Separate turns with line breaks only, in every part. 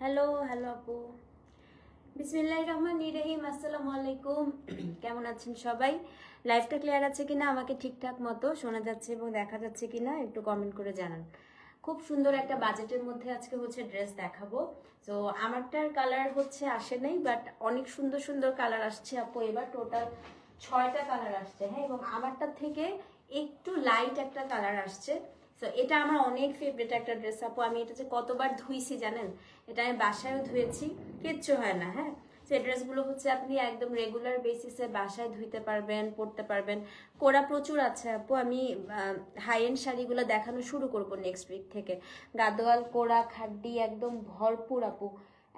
Hello hello আপু বিসমিল্লাহ রহমান রহিম আসসালামু আলাইকুম কেমন আছেন সবাই? লাইফটা ক্লিয়ার আছে কিনা? আমাকে ঠিকঠাক মতো শোনা যাচ্ছে এবং দেখা যাচ্ছে কিনা? একটু কমেন্ট করে জানান। খুব সুন্দর একটা বাজেটের মধ্যে আজকে হচ্ছে ড্রেস দেখাবো। তো আমারটার কালার হচ্ছে আসে নাই বাট অনেক সুন্দর সুন্দর কালার আসছে আপু। এবার টোটাল ছয়টা কালার আসছে হ্যাঁ? এবং আমারটার থেকে একটু লাইট একটা কালার আসছে। তো এটা আমার অনেক ফেভারিট একটা ড্রেস আপু। আমি এটা যে কতবার ধুইছি জানেন? এটা আমি বাসায়ও ধুয়েছি, কিচ্ছু হয় না হ্যাঁ? সেই ড্রেসগুলো হচ্ছে আপনি একদম রেগুলার বেসিসে বাসায় ধুইতে পারবেন, পরতে পারবেন। কোরা প্রচুর আছে, আপু। আমি হাই এন্ড শাড়িগুলো দেখানো শুরু করব নেক্সট উইক থেকে। গাদোয়াল, কোরা, খাড্ডি, একদম ভরপুর, আপু।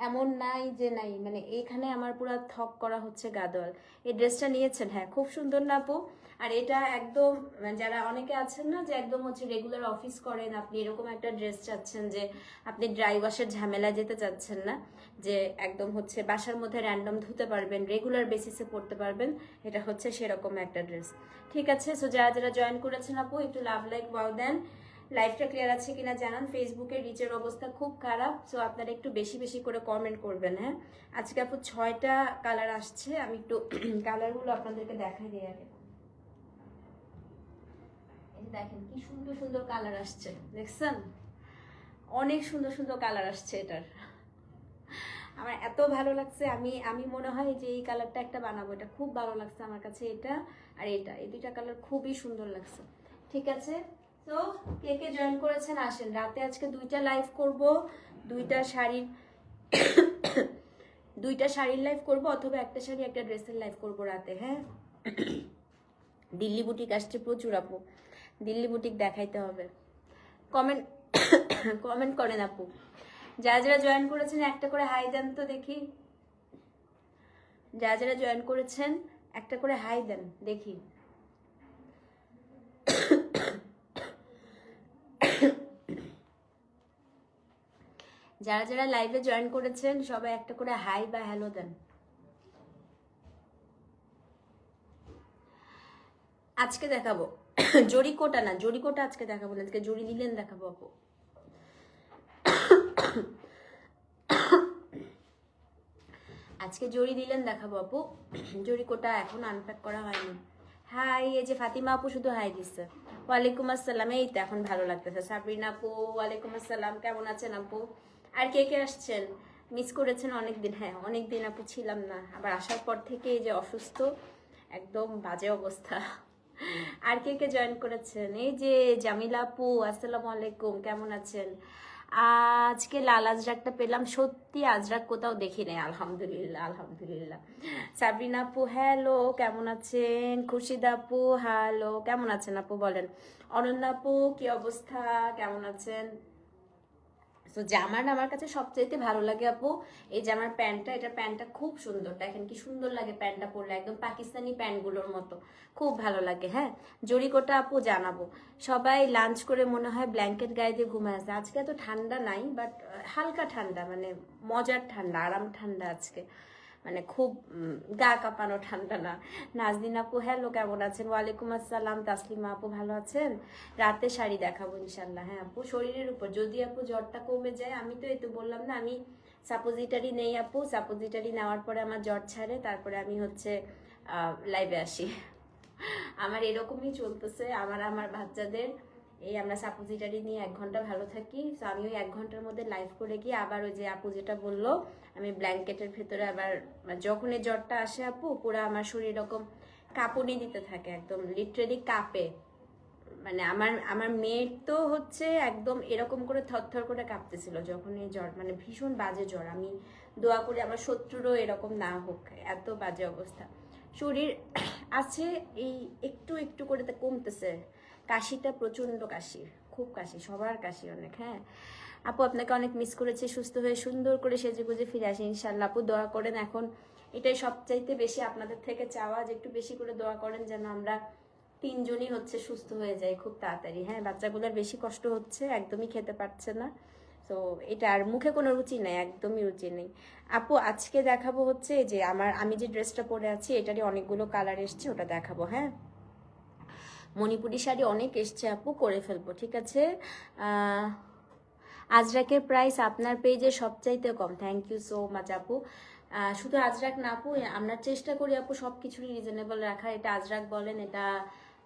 এমন নাই যে নাই মানে এখানে আমার পুরো থক করা হচ্ছে গাদোয়াল। এই ড্রেসটা নিয়েছেন হ্যাঁ খুব সুন্দর না আপু? আর এটা একদম মানে যারা অনেকে আছেন না যে একদম হচ্ছে রেগুলার অফিস করেন, আপনি এরকম একটা ড্রেস চাচ্ছেন যে আপনি ড্রাই ওয়াশের ঝামেলা যেতে চাচ্ছেন না, যে একদম হচ্ছে বাসার মধ্যে র্যান্ডম ধুতে পারবেন রেগুলার বেসিসে পড়তে পারবেন, এটা হচ্ছে সেরকম একটা ড্রেস। ঠিক আছে সো যারা যারা জয়েন করেছেন আপু, একটু লাভ লাইক ওয়াও দেন। লাইফটা ক্লিয়ার আছে কিনা জানান। ফেসবুকে রিচের অবস্থা খুব খারাপ সো আপনারা একটু বেশি বেশি করে কমেন্ট করবেন হ্যাঁ? আজকে আপু ছয়টা কালার আসছে, আমি একটু কালারগুলো আপনাদেরকে দেখাই দিয়ে আগে। দেখেন, কি সুন্দর সুন্দর কালার আসছে, দেখছেন? অনেক সুন্দর সুন্দর কালার আসছে এটার। আমার এত ভালো লাগছে, আমি আমি মনে হয় যে এই কালারটা একটা বানাবো, এটা খুব ভালো লাগছে আমার কাছে এটা আর এটা। এই দুইটা কালার খুবই সুন্দর লাগছে। ঠিক আছে? তো কে কে জয়েন করেছেন আসেন। রাতে আজকে দুইটা লাইভ করব, দুইটা শাড়ির দুইটা শাড়ির লাইভ করব অথবা একটা শাড়ি, একটা ড্রেসের লাইভ করব রাতে হ্যাঁ? দিল্লি বুটিক আসছে প্রচুর আপু। দিল্লি বুটিক দেখাইতে হবে। কমেন্ট কমেন্ট করেন আপু। যারা যারা জয়েন করেছেন, একটা করে হাই দেন তো দেখি। যারা যারা জয়েন করেছেন, একটা করে হাই দেন, দেখি। যারা যারা লাইভে জয়েন করেছেন, সবাই একটা করে হাই বা হ্যালো দেন। আজকে দেখাবো। জরি কোটা না, জরি কোটা আজকে দেখাবো না, আজকে জরি দিলেন দেখাবো আপু। আজকে জরি দিলেন দেখাবো আপু। জরি কোটা এখন আনপ্যাক করা হয়নি। হাই এই যে ফাতিমা আপু শুধু হাই দিচ্ছে। ওয়ালাইকুম আসসালাম, এই তো এখন ভালো লাগতেছে। সাবরিন আপু, ওয়ালাইকুম আসসালাম, কেমন আছেন আপু? আর কে কে আসছেন? মিস করেছেন অনেক দিন হ্যাঁ অনেক দিন আপু ছিলাম না। আবার আসার পর থেকে এই যে অসুস্থ একদম বাজে অবস্থা। আর কে কে জয়েন করেছেন? এই যে জামিলা আপু আসসালামু আলাইকুম কেমন আছেন? আজকে লাল আজরাকটা পেলাম। সত্যি আজরাক কোথাও দেখি নাই আলহামদুলিল্লাহ আলহামদুলিল্লাহ। সাবরিনা আপু হ্যালো কেমন আছেন? খুশিদ আপু হ্যালো কেমন আছেন আপু বলেন? অনন্যা আপু কি অবস্থা? কেমন আছেন? তো জামার আমার কাছে সবচাইতে ভালো লাগে আপু, এই জামার প্যান্টটা, এটা প্যান্টটা খুব সুন্দর। দেখেন কি সুন্দর লাগে প্যান্টটা পরলে, একদম পাকিস্তানি প্যান্টগুলোর মতো। খুব ভালো লাগে হ্যাঁ? জরিকোটা আপু জানাব। সবাই লাঞ্চ করে মনে হয় ব্ল্যাঙ্কেট গায়ে দিয়ে ঘুমে আসে আজকে এত ঠান্ডা নাই বাট হালকা ঠান্ডা মানে মজার ঠান্ডা, আরাম ঠান্ডা আজকে। মানে খুব গা কাঁপানো ঠান্ডা না। নাজদিন আপু, হ্যালো, কেমন আছেন? ওয়ালাইকুম আসসালাম, তাসলিমা আপু, ভালো আছেন? রাতে শাড়ি দেখাবো ইনশাল্লাহ হ্যাঁ আপু, শরীরের উপর। যদি আপু জ্বরটা কমে যায়, আমি তো এই তো বললাম না, আমি সাপোজিটারি নেই আপু। সাপোজিটারি নেওয়ার পরে আমার জ্বর ছাড়ে, তারপরে আমি হচ্ছে লাইভে আসি। আমার এরকমই চলতেছে, আমার আমার বাচ্চাদের। এই আমরা সাপোজিটারি নিয়ে এক ঘণ্টা ভালো থাকি। তো আমি ওই এক ঘণ্টার মধ্যে লাইভ করে গিয়ে আবার ওই যে আপু যেটা বলল, আমি ব্ল্যাঙ্কেটের ভেতরে আবার মানে যখন এই জ্বরটা আসে আপু, পুরো আমার শরীর এরকম কাঁপুনি দিতে থাকে, একদম লিটারেলি কাঁপে। মানে আমার আমার মেয়ের তো হচ্ছে একদম এরকম করে থরথর করে কাঁপতেছিল যখন এই জ্বর মানে ভীষণ বাজে জ্বর। আমি দোয়া করি আমার শত্রুরও এরকম না হোক, এত বাজে অবস্থা। শরীর আছে, এই একটু একটু করে তা কমতেছে। কাশিটা প্রচণ্ড কাশি, খুব কাশি, সবার কাশি অনেক হ্যাঁ। আপু আপনাকে অনেক মিস করেছে, সুস্থ হয়ে সুন্দর করে সেজে গুজে ফিরে আসি ইনশাল্লাহ আপু দোয়া করেন এখন, এটাই সবচাইতে বেশি আপনাদের থেকে চাওয়া যে একটু বেশি করে দোয়া করেন যেন আমরা তিনজনই হচ্ছে সুস্থ হয়ে যায় খুব তাড়াতাড়ি হ্যাঁ। বাচ্চাগুলোর বেশি কষ্ট হচ্ছে, একদমই খেতে পারছে না। তো এটা আর মুখে কোনো রুচি নেই, একদমই রুচি নেই। আপু আজকে দেখাবো হচ্ছে যে আমার, আমি যে ড্রেসটা পরে আছি, এটারই অনেকগুলো কালার এসছে, ওটা দেখাবো হ্যাঁ। মণিপুরি শাড়ি অনেক এসছে আপু, করে ফেলব, ঠিক আছে? আজরাকের প্রাইস আপনার পেজে সবচাইতে কম থ্যাংক ইউ সো মাচ আপু। শুধু আজরাক না আপু, আমরা চেষ্টা করি আপু সব কিছুরই রিজনেবল রাখার, এটা আজরাক বলেন, এটা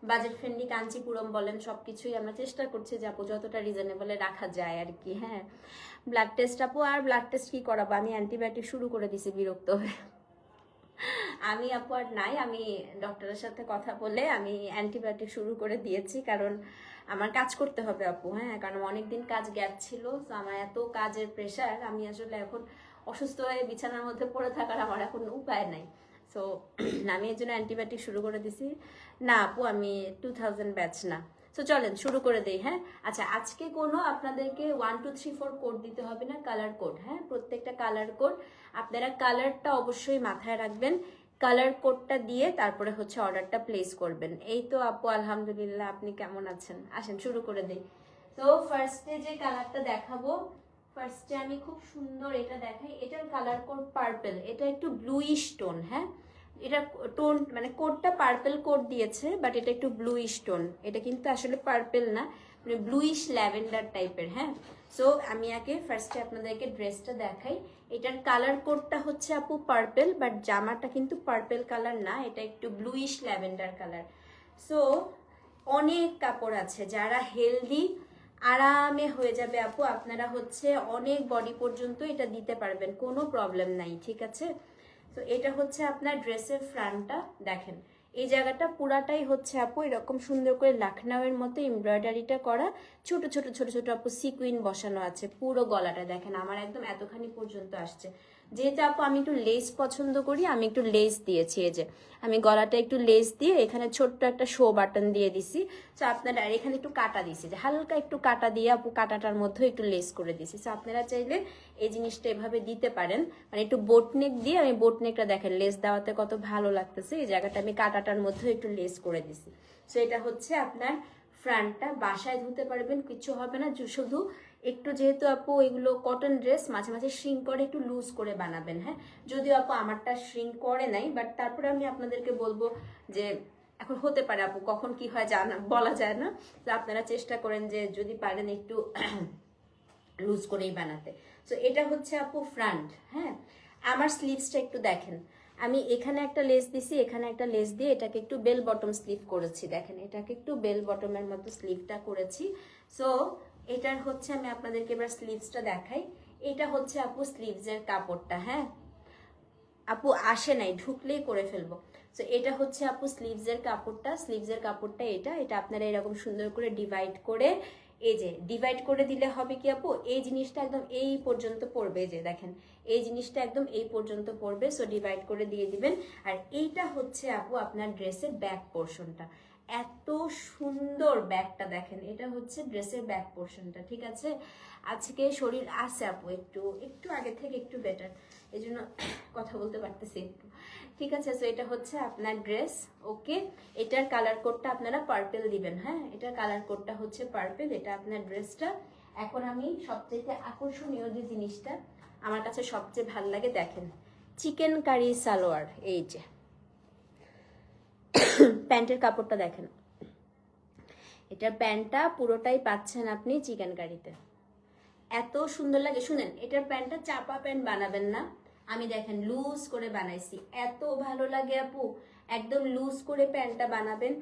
বাজেট ফ্রেন্ডলি কাঞ্চিপুরম বলেন সব কিছুই আমরা চেষ্টা করছি যে আপু যতটা রিজনেবলে রাখা যায় আর কি হ্যাঁ। ব্লাড টেস্ট আপু, আর ব্লাড টেস্ট কি করাবো? আমি অ্যান্টিবায়োটিক শুরু করে দিছি বিরক্ত হয়ে। আমি আপু আর নাই, আমি ডক্টরের সাথে কথা বলে আমি অ্যান্টিবায়োটিক শুরু করে দিয়েছি, কারণ আমার কাজ করতে হবে আপু হ্যাঁ? কারণ অনেকদিন কাজ গ্যাপ ছিল, তো আমার এত কাজের প্রেশার আমি আসলে এখন অসুস্থ হয়ে বিছানার মধ্যে পড়ে থাকার আমার এখন উপায় নাই। সো আমি এর জন্য অ্যান্টিবায়োটিক শুরু করে দিছি। না, আপু, আমি টু থাউজেন্ড ব্যাচ না। সো চলেন, শুরু করে দেই হ্যাঁ? আচ্ছা আজকে কোনো আপনাদেরকে one two three four code দিতে হবে না কালার কোড হ্যাঁ? প্রত্যেকটা কালার কোড আপনারা কালারটা অবশ্যই মাথায় রাখবেন কালার কোডটা দিয়ে তারপরে হচ্ছে অর্ডারটা প্লেস করবেন। এই তো আপু, আলহামদুলিল্লাহ, আপনি কেমন আছেন? আসেন, শুরু করে দেই। তো ফার্স্টে যে কালারটা দেখাবো ফার্স্টে আমি খুব সুন্দর এটা দেখাই, এটার কালার কোড পার্পেল এটা একটু ব্লুইশ টোন হ্যাঁ? এটা টোন মানে কোডটা পার্পল কোড দিয়েছে বাট এটা একটু ব্লুইশ টোন এটা কিন্তু আসলে পার্পল না মানে ব্লুইশ ল্যাভেন্ডার টাইপের হ্যাঁ? সো আমি আগে ফার্স্টে আপনাদেরকে ড্রেসটা দেখাই। এটার কালার কোডটা হচ্ছে আপু পার্পল বাট জামাটা কিন্তু পার্পল কালার না, এটা একটু ব্লুইশ ল্যাভেন্ডার কালার সো অনেক কাপড় আছে, যারা হেলদি আরামে হয়ে যাবে আপু, আপনারা হচ্ছে অনেক বডি পর্যন্ত এটা দিতে পারবেন, কোনো প্রবলেম নাই, ঠিক আছে? তো এটা হচ্ছে আপনার ড্রেসের ফ্রান্টটা, দেখেন। এই জায়গাটা পুরাটাই হচ্ছে আপু এরকম সুন্দর করে লাখনাওয়ের মতো এমব্রয়ডারিটা করা। ছোট ছোট ছোট ছোট আপু সিকুইন বসানো আছে, পুরো গলাটা দেখেন, আমার একদম এতখানি পর্যন্ত আসছে। যেহেতু আপু, আমি একটু লেস পছন্দ করি, আমি একটু লেস দিয়েছি, এই যে। আমি গলাটা একটু লেস দিয়ে এখানে ছোট্ট একটা শো বাটন দিয়ে দিছি। তো আপনারা এখানে একটু কাটা দিছি, যে হালকা একটু কাটা দিয়ে আপু, কাটাটার মধ্যে একটু লেস করে দিছি। তো আপনারা চাইলে এই জিনিসটা এভাবে দিতে পারেন। মানে একটু বোটনেক দিয়ে, আমি বোটনেকটা দেখেন লেস দেওয়াতে কত ভালো লাগতেছে। এই জায়গাটা আমি কাটাটার মধ্যে একটু লেস করে দিছি। তো এটা হচ্ছে আপনার ফ্রান্টটা বাসায় ধুতে পারবেন, কিছু হবে না শুধু একটু যেহেতু আপু এগুলো কটন ড্রেস মাঝে মাঝে শ্রিঙ্ক করে একটু লুজ করে বানাবেন হ্যাঁ? যদিও আপু আমারটা শ্রিঙ্ক করে নাই বাট তারপরে আমি আপনাদেরকে বলব যে, এখন হতে পারে আপু, কখন কি হয় জানা, বলা যায় না। তো আপনারা চেষ্টা করেন যে, যদি পারেন একটু লুজ করেই বানাতে। সো এটা হচ্ছে আপু ফ্রন্ট হ্যাঁ? আমার স্লিভসটা একটু দেখেন। আমি এখানে একটা লেস দিছি, এখানে একটা লেস দিয়ে এটাকে একটু বেল বটম স্লিভ করেছি, দেখেন। এটাকে একটু বেল বটমের মতো স্লিভটা করেছি। সো এটার হচ্ছে আমি আপনাদেরকে এবার স্লিভসটা দেখাই। এটা হচ্ছে আপু স্লিভসের কাপড়টা হ্যাঁ? আপু আসে নাই, ঢুকলেই করে ফেলব। তো এটা হচ্ছে আপু স্লিভসের কাপড়টা স্লিভসের কাপড়টা এটা। এটা আপনারা এরকম সুন্দর করে ডিভাইড করে, এই যে ডিভাইড করে দিলে হবে কি আপু? এই জিনিসটা একদম এই পর্যন্ত পড়বে যে দেখেন, এই জিনিসটা একদম এই পর্যন্ত পড়বে। সো ডিভাইড করে দিয়ে দিবেন। আর এইটা হচ্ছে আপু আপনার ড্রেসের ব্যাক পোর্শনটা এত সুন্দর ব্যাগটা দেখেন। এটা হচ্ছে ড্রেসের ব্যাক পোর্শনটা ঠিক আছে? আজকে শরীর আছে আপু, একটু একটু আগে থেকে একটু বেটার এই জন্য কথা বলতে পারতেছি একটু। ঠিক আছে সো এটা হচ্ছে আপনার ড্রেস ওকে এটার কালার কোডটা আপনারা পার্পেল দিবেন হ্যাঁ? এটার কালার কোডটা হচ্ছে পার্পেল এটা আপনার ড্রেসটা এখন আমি সবচেয়ে আকর্ষণীয় যে জিনিসটা আমার কাছে সবচেয়ে ভালো লাগে দেখেন, চিকেন কারি সালোয়ার, এই যে। প্যান্টের কাপড়টা দেখেন। এটার প্যান্টটা পুরোটাই পাচ্ছেন আপনি চিকেন কারিতে। এত সুন্দর লাগে। শুনেন, এটার প্যান্টটা চাপা প্যান্ট বানাবেন না। আমি দেখেন, লুজ করে বানাইছি। এত ভালো লাগে আপু। একদম লুজ করে প্যান্টটা বানাবেন।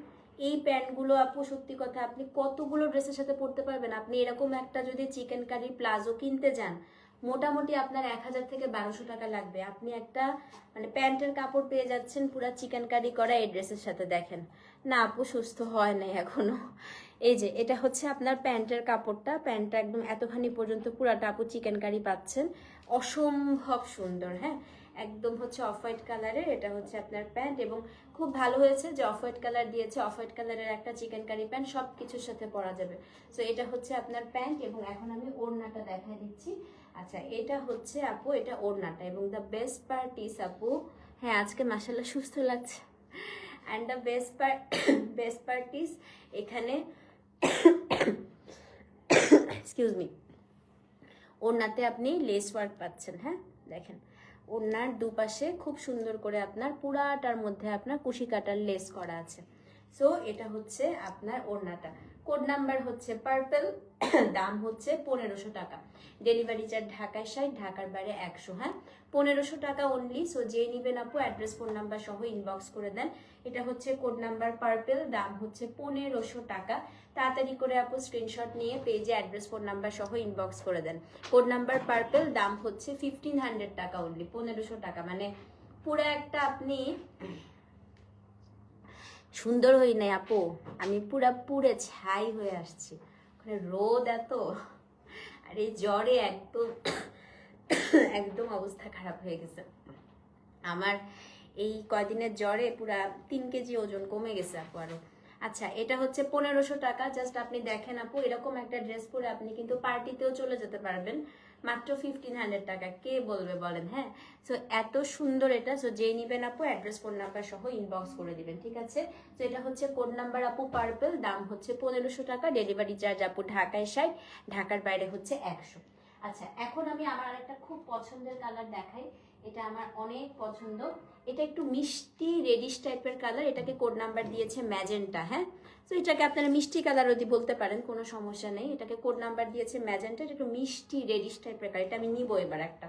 এই প্যান্টগুলো আপু, সত্যি কথা, আপনি কতগুলো ড্রেসের সাথে পরতে পারবেন? আপনি এরকম একটা যদি চিকেন কারি প্লাজো কিনতে যান মোটামুটি আপনার এক হাজার থেকে বারোশো টাকা লাগবে। আপনি একটা মানে প্যান্টের কাপড় পেয়ে যাচ্ছেন, পুরো চিকেন কারি করা এই ড্রেসের সাথে দেখেন। না, আপু সুস্থ হয় নাই এখনও। এই যে, এটা হচ্ছে আপনার প্যান্টের কাপড়টা। প্যান্টটা একদম এতখানি পর্যন্ত পুরাটা আপু চিকেন কারি পাচ্ছেন। অসম্ভব সুন্দর হ্যাঁ? একদম হচ্ছে অফ হোয়াইট কালারের এটা হচ্ছে আপনার প্যান্ট এবং খুব ভালো হয়েছে যে অফ হোয়াইট কালার দিয়েছে অফ হোয়াইট কালারের একটা চিকেন কারি প্যান্ট সব কিছুর সাথে পরা যাবে। সো এটা হচ্ছে আপনার প্যান্ট এবং এখন আমি ওড়নাটা দেখাই দিচ্ছি। আচ্ছা এটা হচ্ছে আপু, এটা ওড়নাটা এবং দ্য বেস্ট পার্ট ইস আপু হ্যাঁ আজকে মাসাল্লাহ সুস্থ লাগছে। And the best part best part is এখানে এক্সকিউজ মি ওড়নাতে আপনি লেস ওয়ার্ক পাচ্ছেন হ্যাঁ দেখেন। ওড়নার দুপাশে খুব সুন্দর করে আপনার পুরাটার মধ্যে আপনার কুশি কাটার লেস করা আছে। সো এটা হচ্ছে আপনার ওড়নাটা। কোড নাম্বার হচ্ছে পার্পেল দাম হচ্ছে পনেরোশো টাকা। ডেলিভারি চার্জ ঢাকায় ষাট, ঢাকার বাইরে একশো হ্যাঁ? পনেরোশো টাকা অনলি সো যে নিবেন আপু অ্যাড্রেস ফোন নাম্বার সহ ইনবক্স করে দেন। এটা হচ্ছে কোড নাম্বার পার্পেল দাম হচ্ছে পনেরোশো টাকা। তাড়াতাড়ি করে আপু স্ক্রিনশট নিয়ে পেজে অ্যাড্রেস ফোন নাম্বার সহ ইনবক্স করে দেন। কোড নাম্বার পার্পেল দাম হচ্ছে ফিফটিন হান্ড্রেড টাকা অনলি পনেরোশো টাকা। মানে পুরো একটা আপনি সুন্দর হই নাই আপু। আমি পুরা, পুরে ছাই হয়ে আসছি। ওখানে রোদ এত, আর এই জ্বরে একদম একদম অবস্থা খারাপ হয়ে গেছে। আমার এই কয়দিনের জ্বরে পুরা তিন কেজি ওজন কমে গেছে আপু আরও। আচ্ছা এটা হচ্ছে পনেরোশো টাকা। জাস্ট আপনি দেখেন আপু, এরকম একটা ড্রেস পরে আপনি কিন্তু পার্টিতেও চলে যেতে পারবেন। মাত্র ফিফটিন হান্ড্রেড টাকা। কে বলবে বলেন হ্যাঁ? সো এত সুন্দর এটা। সো যেই নিবেন আপু অ্যাড্রেস ফোন নাম্বার সহ ইনবক্স করে দিবেন, ঠিক আছে? তো এটা হচ্ছে কোড নাম্বার আপু পার্পল দাম হচ্ছে পনেরোশো টাকা ডেলিভারি চার্জ আপু ঢাকায় ষাট, ঢাকার বাইরে হচ্ছে একশো। আচ্ছা এখন আমি আমার একটা খুব পছন্দের কালার দেখাই। এটা আমার অনেক পছন্দ। এটা একটু মিষ্টি রেডিশ টাইপের কালার এটাকে কোড নাম্বার দিয়েছে ম্যাজেন্টা হ্যাঁ? তো এটাকে আপনারা মিষ্টি কালার যদি বলতে পারেন, কোনো সমস্যা নেই। এটাকে কোড নাম্বার দিয়েছে ম্যাজেন্টা, এটা একটু মিষ্টি রেডিশ টাইপের কালার এটা আমি নিবো এবার একটা।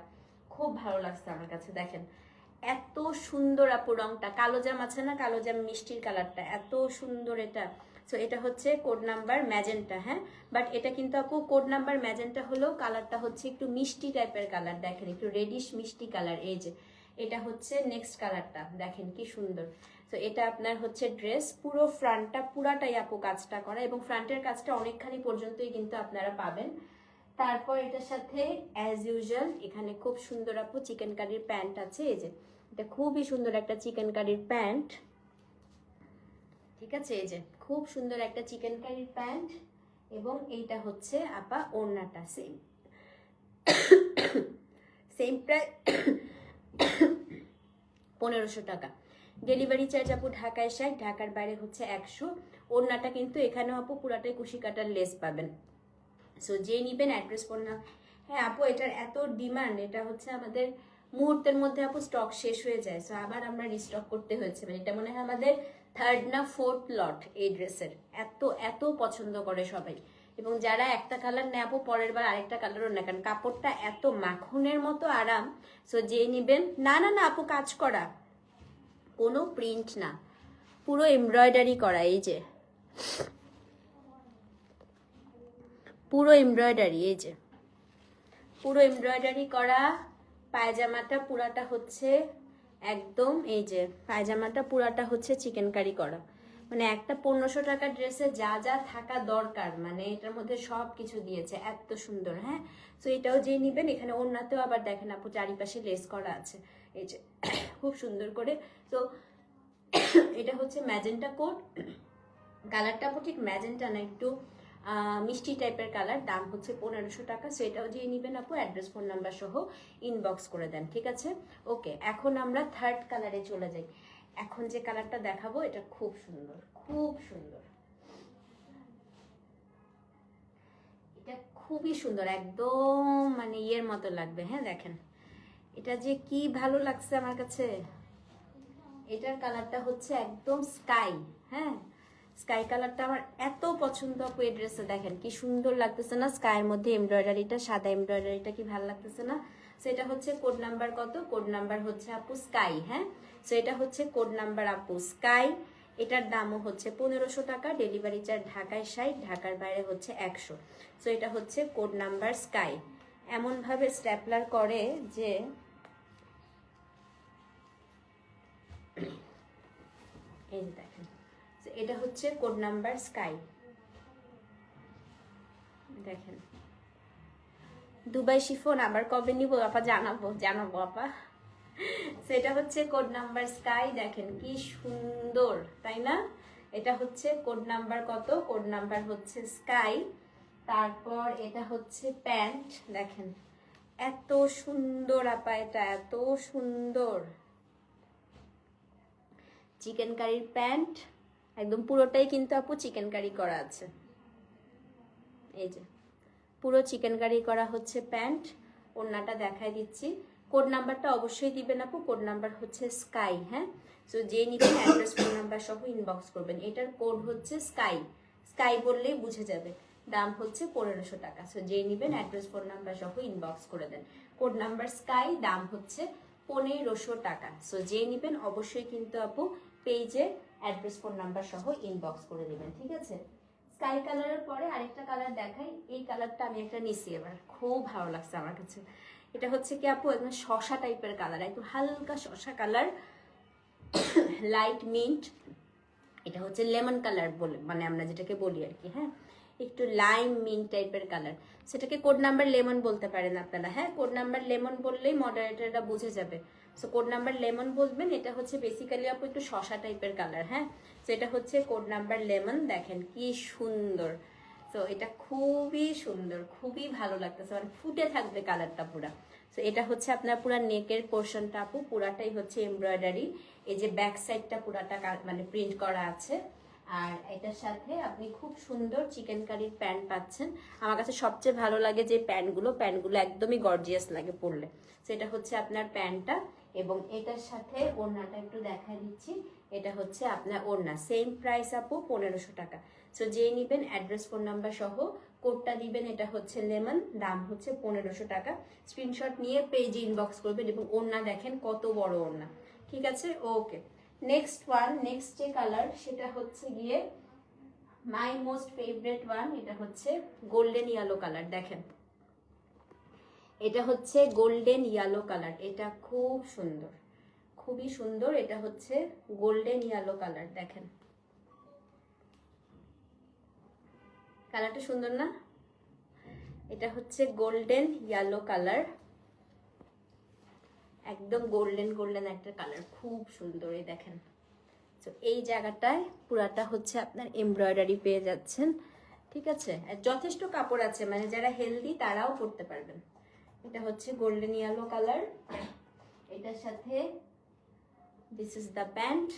খুব ভালো লাগছে আমার কাছে, দেখেন। এত সুন্দর আপু রংটা, কালো জাম আছে না, কালো জাম মিষ্টির কালারটা, এত সুন্দর এটা। সো এটা হচ্ছে কোড নাম্বার ম্যাজেন্টা হ্যাঁ? বাট এটা কিন্তু আপু কোড নাম্বার ম্যাজেন্টা হলেও কালারটা হচ্ছে একটু মিষ্টি টাইপের কালার দেখেন, একটু রেডিশ মিষ্টি কালার এই যে। এটা হচ্ছে নেক্সট কালারটা দেখেন কি সুন্দর। তো এটা আপনার হচ্ছে ড্রেস, পুরো ফ্রন্টটা, পুরাটাই আপু কাজটা করা এবং ফ্রন্টের কাজটা অনেকখানি পর্যন্তই কিন্তু আপনারা পাবেন। তারপর এটার সাথে অ্যাজ ইউজুয়াল এখানে খুব সুন্দর আপু চিকেন কারির প্যান্ট আছে, এই যে, এটা খুবই সুন্দর একটা চিকেন কারির প্যান্ট। ঠিক আছে, এই যে, খুব সুন্দর একটা চিকেন কারির প্যান্ট এবং এইটা হচ্ছে আপা ওড়নাটা সেম সেম প্রায় পনেরোশো টাকা। ডেলিভারি চার্জ আপু ঢাকায় ষাট, ঢাকার বাইরে হচ্ছে একশো। ওড়নাটা কিন্তু এখানেও আপু পুরাটাই কুশি কাটার লেস পাবেন। সো যে নিবেন অ্যাড্রেস ফোন না। হ্যাঁ আপু, এটার এত ডিমান্ড এটা হচ্ছে আমাদের মুহূর্তের মধ্যে আপু স্টক শেষ হয়ে যায়। সো আবার আমরা রিস্টক করতে হয়েছে। মানে এটা মনে হয় আমাদের থার্ড না ফোর্থ লট এই ড্রেসের এত এত পছন্দ করে সবাই। এবং যারা একটা কালার নেয় আপু, পরের বার আরেকটা কালারও নেয়। কারণ কাপড়টা এত মাখনের মতো আরাম। সো যে নিবেন, না না না, আপু, কাজ করা। কোনো প্রিন্ট না। পুরো এমব্রয়ডারি করা, এই যে। পুরো এমব্রয়ডারি এই যে। পুরো এমব্রয়ডারি করা, পায়জামাটা পুরাটা হচ্ছে একদম, এই যে, পায়জামাটা পুরাটা হচ্ছে চিকেন কারি করা। মানে একটা পনেরোশো টাকার ড্রেসে যা যা থাকা দরকার মানে এটার মধ্যে সব কিছু দিয়েছে, এত সুন্দর হ্যাঁ? তো এটাও যে নিবেন, এখানে অন্যতেও আবার দেখেন আপু, চারিপাশে লেস করা আছে, এই যে। খুব সুন্দর করে। তো এটা হচ্ছে ম্যাজেন্টা কোড কালারটা ঠিক ম্যাজেন্টা না, একটু মিষ্টি টাইপের কালার। দাম হচ্ছে পনেরোশো টাকা। সো এটাও যে নিবেন আপু, অ্যাড্রেস, ফোন নাম্বার সহ ইনবক্স করে দেন, ঠিক আছে? ওকে, এখন আমরা থার্ড কালারে চলে যাই। এখন যে কালারটা দেখাবো, এটা খুব সুন্দর খুব সুন্দর। এটা খুবই সুন্দর, একদম মানে ইয়ের মতো লাগবে হ্যাঁ দেখেন। এটা যে কি ভালো লাগছে আমার কাছে? এটার কালারটা হচ্ছে একদম স্কাই হ্যাঁ? স্কাই কালারটা আমার এত পছন্দ আপু এই ড্রেসে দেখেন কি সুন্দর লাগতেছে না? স্কাইয়ের মধ্যে এমব্রয়ডারিটা সাদা এমব্রয়ডারিটা কি ভালো লাগতেছে না? সেটা হচ্ছে কোড নাম্বার কত? কোড নাম্বার হচ্ছে আপু স্কাই হ্যাঁ? সো এটা হচ্ছে কোড নাম্বার আপু স্কাই। এটার দামও হচ্ছে পনেরোশো টাকা ডেলিভারি চার্জ ঢাকায় ষাট, ঢাকার বাইরে হচ্ছে একশো। সো এটা হচ্ছে কোড নাম্বার স্কাই। এমনভাবে স্ট্যাপলার করে যে এই যে দেখেন। এটা হচ্ছে কোড নাম্বার স্কাই দেখেন। দুবাই শিফন, আবার কবে নিব আপা জানাব জানাব আপা। সেটা হচ্ছে কোড নাম্বার স্কাই দেখেন কি সুন্দর, তাই না? এটা হচ্ছে কোড নাম্বার কত? কোড নাম্বার হচ্ছে স্কাই তারপর এটা হচ্ছে প্যান্ট দেখেন। এত সুন্দর আপা এটা, এত সুন্দর। চিকেন কারির প্যান্ট একদম পুরোটাই কিন্তু আপু চিকেন কারি করা আছে। এই যে, পুরো চিকেন কারি করা হচ্ছে প্যান্ট ওড়নাটা দেখাই দিচ্ছি। কোড নাম্বারটা অবশ্যই দিবেন আপু। কোড নাম্বার হচ্ছে স্কাই হ্যাঁ? সো যে নিবেন অ্যাড্রেস ফোন নাম্বার সহ ইনবক্স করবেন। এটার কোড হচ্ছে স্কাই স্কাই বললেই বুঝে যাবে। দাম হচ্ছে পনেরোশো টাকা। সো যে নিবেন অ্যাড্রেস ফোন নাম্বার সহ ইনবক্স করে দেন। কোড নাম্বার স্কাই দাম হচ্ছে পনেরোশো টাকা। সো যে নিবেন অবশ্যই কিন্তু আপু পেজে অ্যাড্রেস ফোন নাম্বার সহ ইনবক্স করে দেবেন ঠিক আছে? স্কাই কালারের পরে আরেকটা কালার দেখাই। এই কালারটা আমি একটা নিছি এবার। খুব ভালো লাগছে আমার কাছে। এটা হচ্ছে কি আপু, একদম শশা টাইপের কালার একদম হালকা শশা কালার লাইট মিন্ট এটা হচ্ছে লেমন কালার বলে মানে আমরা যেটাকে বলি আর কি হ্যাঁ? একটু লাইম মিন্ট টাইপের কালার সেটাকে কোড নাম্বার লেমন বলতে পারেন আপনারা হ্যাঁ? কোড নাম্বার লেমন বললেই মডারেটররা বুঝে যাবে। সো কোড নাম্বার লেমন বলবেন, এটা হচ্ছে বেসিক্যালি আপু একটু শশা টাইপের কালার হ্যাঁ? তো এটা হচ্ছে কোড নাম্বার লেমন দেখেন কি সুন্দর। সো এটা খুবই সুন্দর, খুবই ভালো লাগতেছে মানে ফুটে থাকবে কালারটা পুরা। সো এটা হচ্ছে আপনার পুরা নেকের পোর্শনটা আপু, পুরাটাই হচ্ছে এমব্রয়ডারি এই যে ব্যাক সাইডটা পুরাটা মানে প্রিন্ট করা আছে। আর এটার সাথে আপনি খুব সুন্দর চিকেন কারির প্যান্ট পাচ্ছেন। আমার কাছে সবচেয়ে ভালো লাগে যে প্যান্টগুলো প্যান্টগুলো একদমই গর্জিয়াস লাগে পরলে। সেটা হচ্ছে আপনার প্যান্টটা এবং এটার সাথে ওড়নাটা একটু দেখাই দিচ্ছি। এটা হচ্ছে আপনার ওড়না। সেম প্রাইস আপু, পনেরোশো টাকা। সো যে নিবেন অ্যাড্রেস ফোন নাম্বার সহ কোডটা দিবেন, এটা হচ্ছে লেমন, দাম হচ্ছে পনেরোশো টাকা। স্ক্রিনশট নিয়ে পেজে ইনবক্স করবেন এবং ওড়না দেখেন কত বড় ওড়না। ঠিক আছে? ওকে নেক্সট ওয়ান নেক্সট যে কালার সেটা হচ্ছে গিয়ে মাই মোস্ট ফেভারেট ওয়ান এটা হচ্ছে গোল্ডেন ইয়েলো কালার দেখেন। এটা হচ্ছে গোল্ডেন ইয়েলো কালার এটা খুব সুন্দর, খুবই সুন্দর, এটা হচ্ছে গোল্ডেন ইয়েলো কালার দেখেন। কালারটা সুন্দর না? এটা হচ্ছে গোল্ডেন ইয়েলো কালার একদম গোল্ডেন গোল্ডেন একটা কালার খুব সুন্দর, এই দেখেন। তো এই জায়গাটায় পুরাটা হচ্ছে আপনার এমব্রয়ডারি পেয়ে যাচ্ছেন, ঠিক আছে? যথেষ্ট কাপড় আছে মানে যারা হেলদি তারাও করতে পারবেন। এটা হচ্ছে গোল্ডেন ইয়েলো কালার এটার সাথে দিস ইজ দ্য প্যান্ট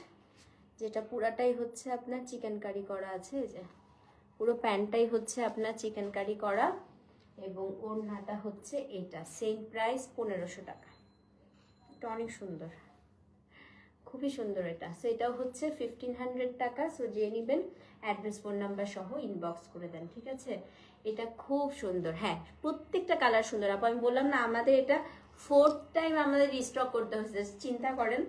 যেটা পুরাটাই হচ্ছে আপনার চিকেন কারি করা আছে যে পুরো প্যান্টটাই হচ্ছে আপনার চিকেন কারি করা এবং ওড়নাটা হচ্ছে এটা সেম প্রাইস পনেরোশো টাকা। এটা অনেক সুন্দর। খুবই সুন্দর এটা। সো এটাও হচ্ছে ফিফটিন হান্ড্রেড টাকা। সো যে নেবেন অ্যাড্রেস ফোন নাম্বার সহ ইনবক্স করে দেন, ঠিক আছে? এটা খুব সুন্দর। হ্যাঁ প্রত্যেকটা কালার সুন্দর। আপু, আমি বললাম না, আমাদের এটা ফোর্থ টাইম আমাদের রিস্টক করতে হচ্ছে চিন্তা করেন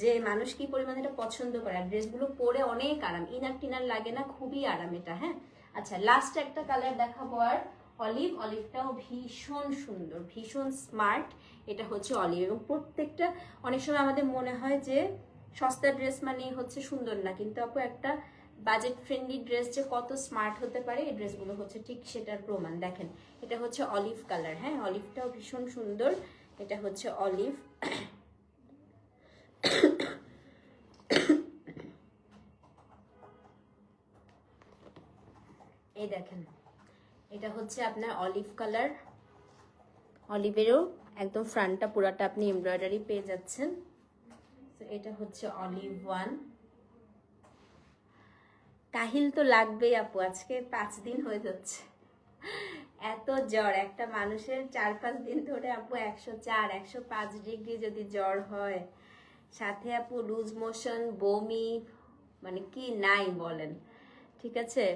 যে মানুষ কি পরিমাণে এটা পছন্দ করে। আর ড্রেসগুলো পরে অনেক আরাম। ইনার টিনার লাগে না, খুবই আরাম এটা হ্যাঁ? আচ্ছা লাস্ট একটা কালার দেখাবো আর অলিভ অলিভটাও ভীষণ সুন্দর, ভীষণ স্মার্ট এটা হচ্ছে অলিভ এবং প্রত্যেকটা, অনেক সময় আমাদের মনে হয় যে সস্তা ড্রেস মানেই হচ্ছে সুন্দর না। কিন্তু আপু, একটা বাজেট ফ্রেন্ডলি ড্রেস যে কত স্মার্ট হতে পারে, এই ড্রেসগুলো হচ্ছে ঠিক সেটার প্রমাণ। দেখেন, এটা হচ্ছে অলিভ কালার হ্যাঁ? অলিভটাও ভীষণ সুন্দর। এটা হচ্ছে অলিভ এই দেখেন, এটা হচ্ছে আপনার অলিভ কালার অলিভেরও একদম ফ্রন্টটা পুরাটা আপনি এমব্রয়ডারি পেয়ে যাচ্ছেন। তো এটা হচ্ছে অলিভ ওয়ান কাহিল তো লাগবেই আপু, আজকে পাঁচ দিন হয়ে যাচ্ছে। এত জ্বর, একটা মানুষের চার পাঁচ দিন ধরে আপু একশো চার, একশো পাঁচ ডিগ্রি যদি জ্বর হয়, সাথে আপু লুজ মোশন, বমি মানে কি নাই বলেন, ঠিক আছে?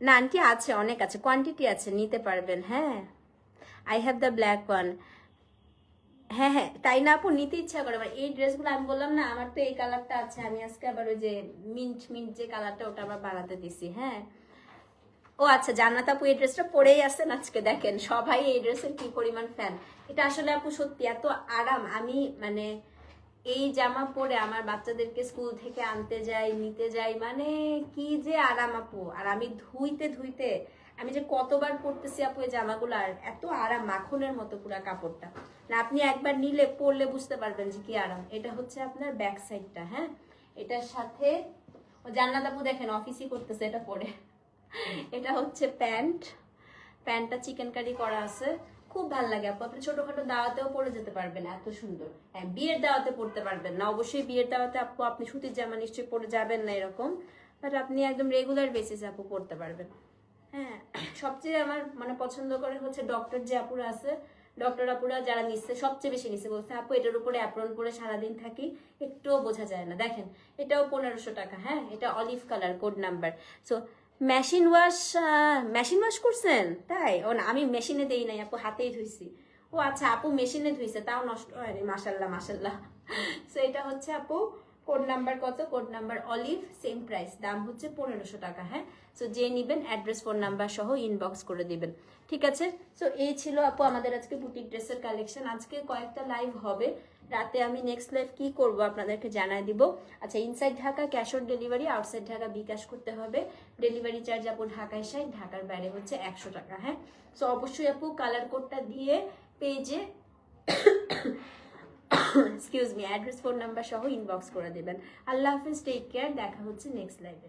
না আছে, অনেক আছে কোয়ান্টিটি আছে, নিতে পারবেন হ্যাঁ? I have the black one হ্যাঁ হ্যাঁ তাই না আপু? নিতে ইচ্ছা করে। আমার এই ড্রেসগুলো আমি বললাম না, আমার তো এই কালারটা আছে। আমি আজকে আবার ওই যে মিন্ট মিন্ট যে কালারটা, ওটা আবার বানাতে দিছি হ্যাঁ। ও আচ্ছা জান্নাত আপু, এই ড্রেসটা পরেই আসছেন আজকে, দেখেন। সবাই এই ড্রেসের কি পরিমাণ ফ্যান এটা আসলে আপু সত্যি এত আরাম। আমি মানে এই জামা পরে আমার বাচ্চাদেরকে স্কুল থেকে আনতে যাই, নিতে যাই মানে কি যে আরাম আপু। আর আমি ধুইতে ধুইতে আমি যে কতবার পরতেছি আপু এই জামাগুলো আর এত আরাম মাখনের মতো পুরো কাপড়টা। না, আপনি একবার নিলে, পরলে বুঝতে পারবেন যে কি আরাম। এটা হচ্ছে আপনার ব্যাক সাইডটা হ্যাঁ? এটার সাথে জান্নাত আপু দেখেন অফিসই করতেছে এটা পরে। এটা হচ্ছে প্যান্ট। প্যান্টটা চিকেন কারি করা আছে। খুব ভালো লাগে আপু। আপনি ছোটখাটো দাওয়াতেও পরে যেতে পারবেন, এত সুন্দর। হ্যাঁ বিয়ের দাওয়াতে পড়তে পারবেন না। অবশ্যই বিয়ের দাওয়াতে আপু, আপনি সুতির জামা নিশ্চয়ই পরে যাবেন না এরকম। বাট আপনি একদম রেগুলার বেসিসে আপু পড়তে পারবেন। হ্যাঁ সবচেয়ে আমার মানে পছন্দ করে হচ্ছে ডক্টর যে আপুরা আছে ডক্টর আপুরা যারা নিচ্ছে, সবচেয়ে বেশি নিচ্ছে। বলছে, আপু, এটার উপরে অ্যাপ্রন পরে সারাদিন থাকি, একটুও বোঝা যায় না। দেখেন, এটাও পনেরোশো টাকা হ্যাঁ? এটা olive colour code number so machine wash machine wash করছেন? তাই? ও না, আমি মেশিনে দেই নাই, আপু, হাতেই ধুইছি। ও আচ্ছা আপু মেশিনে ধুইছে, তাও নষ্ট হয়নি মাসাল্লাহ মাসাল্লাহ সো এটা হচ্ছে আপু কোড নাম্বার কত? Code number olive same price দাম হচ্ছে পনেরোশো টাকা হ্যাঁ? সো যে নিবেন অ্যাড্রেস ফোন নাম্বার সহ ইনবক্স করে দেবেন। ঠিক আছে? সো এই ছিল আপু আমাদের আজকে বুটিক ড্রেসের কালেকশন আজকে কয়েকটা লাইভ হবে। রাতে আমি নেক্সট লাইভ কি করব আপনাদেরকে জানাই দিব। আচ্ছা inside Dhaka cash on delivery outside Dhaka, bKash করতে হবে। ডেলিভারি চার্জ আপু ঢাকায় সাইড ঢাকার বাইরে হচ্ছে একশো টাকা হ্যাঁ? সো অবশ্যই আপু কালার কোডটা দিয়ে পেজে excuse me address phone number সহ ইনবক্স করে দেবেন। আল্লাহ হাফিজ টেক কেয়ার দেখা হচ্ছে নেক্সট লাইভে